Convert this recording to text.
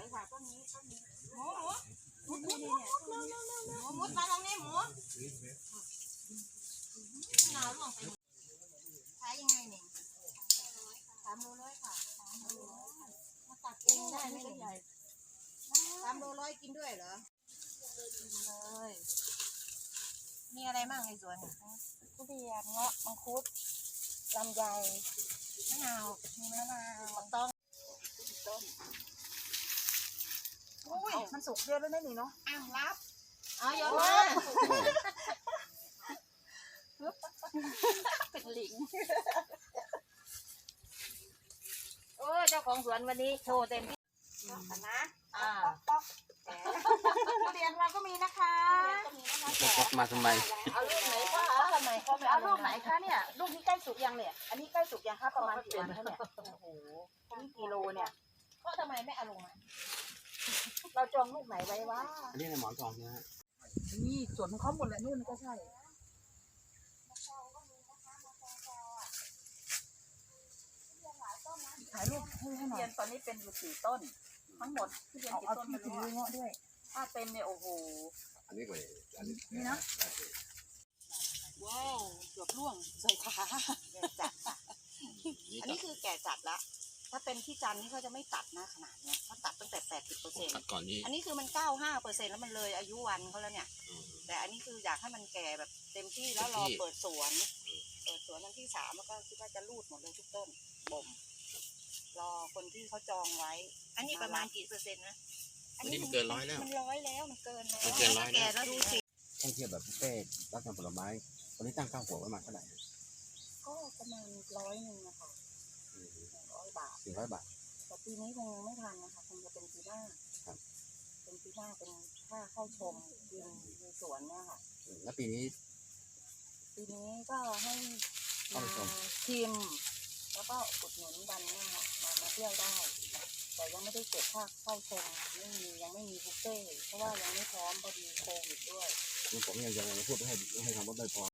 วยค่ะต้นนี้ต้นนี้หมูหมูนี่นี่เนี่หมูมุดมาทางนี้หมูหนาวล่วงไปขายยังไงเนี่ยสามโลร้อยค่ะสามโลร้อยค่ะมาตัดเองได้ไหมเนี่สามโร้อยกินด้วยเหรอเลยมีอะไรบ้างในสวนทุเรียนเงาะมังคุดลำไยมะนาวมีมะนาวต้อง มันสุกเยอะแล้วนะนี่เนาะอ้าวรับเอาโยนโอ้มายเป็นลิง โอ้ยเจ้าของสวนวันนี้โชว์เต็มที่นะอ่าทุเรียนเราก็มีนะคะก็มีนะคะจะพกมาทำไม เอาลูกไหนคะทำไมเขาเอาลูกไหนคะเนี่ยลูกนี้ใกล้สุกยังเนี่ย อันนี้ใกล้สุกยังคะประมาณกี่วันคะเนี่ย โอ้โหนี่กิโลเนี่ย ก็ทำไมไม่เอาลงมา เราจองลูกไหนไว้วะอันนี้ในหมอนทองนะฮะนี่สวนของเขาหมดแหละนู่นก็ใช่ถ่ายรูปให้ให้หน่อยเรียนตอนนี้เป็นอยู่สี่ต้น ทั้งหมดที่เรียนเอากี่เอาต้นที่ไม่ถืรู้ออะเงาะด้วย ถ้าเต็มเนี่ยโอ้โห อันนี้ก็อันนี้นี่นะ ว้าวเกือบล่วงใส่ขาแก่จัดค่ะนี่อันตันี้ดคือแก่จัดละ ถ้าเป็นที่จันทร์นี่เขาจะไม่ตัดนะขนาดเนี้ยเขาตัดตั้ งแต่แปดสิบเปอร์เซ็นต์ตัดก่อนนี่อันนี้คือมันเก้าห้าเปอร์เซ็นต์แล้วมันเลยอายุวันเขาแล้วเนี่ย อืม แต่อันนี้คืออยากให้มันแก่แบบเต็มที่แล้วรอเต็มที่ เปิดสวน เปิดสวนวันที่สามแล้วก็คิดว่าจะรูดหมดเลยทุกต้นบ่ม รอคนที่เขาจองไว้ อันนี้ประมาณกี่เปอร์เซ็นต์นะอันนี้มันเกินร้อยแล้วมันร้อยแล้วมันเกินแล้วมันเกินร้อยแล้ว แก่แล้วดูสิถ้าเทียบแบบบุฟเฟ่ต์รับทำผลไม้ตอนนี้ตั้งค่าหัวไว้มาเท่าไหร่ก็ประมาณร้อยหนึ่งนะคะร้อยบาท สี่ร้อยบาท แต่ปีนี้คงยังไม่ทันนะคะคงจะเป็นปีหน้าครับ เป็นปีหน้าเป็นค่าเข้าชมยิงในสวนเนี่ยค่ะอืมแล้วปีนี้ ปีนี้ก็ให้เข้ามาชมชิม แล้วก็อุดหนุนกันเนี่ยค่ะมามาเที่ยวได้ แต่ยังไม่ได้เก็บค่าเข้าชมไม่มียังไม่มีบุฟเฟ่ต์เพราะว่ายังไม่พร้อมพอดีโควิดด้วยผมยังยังพูดไม่ให้ไม่ให้คำว่าไม่พอ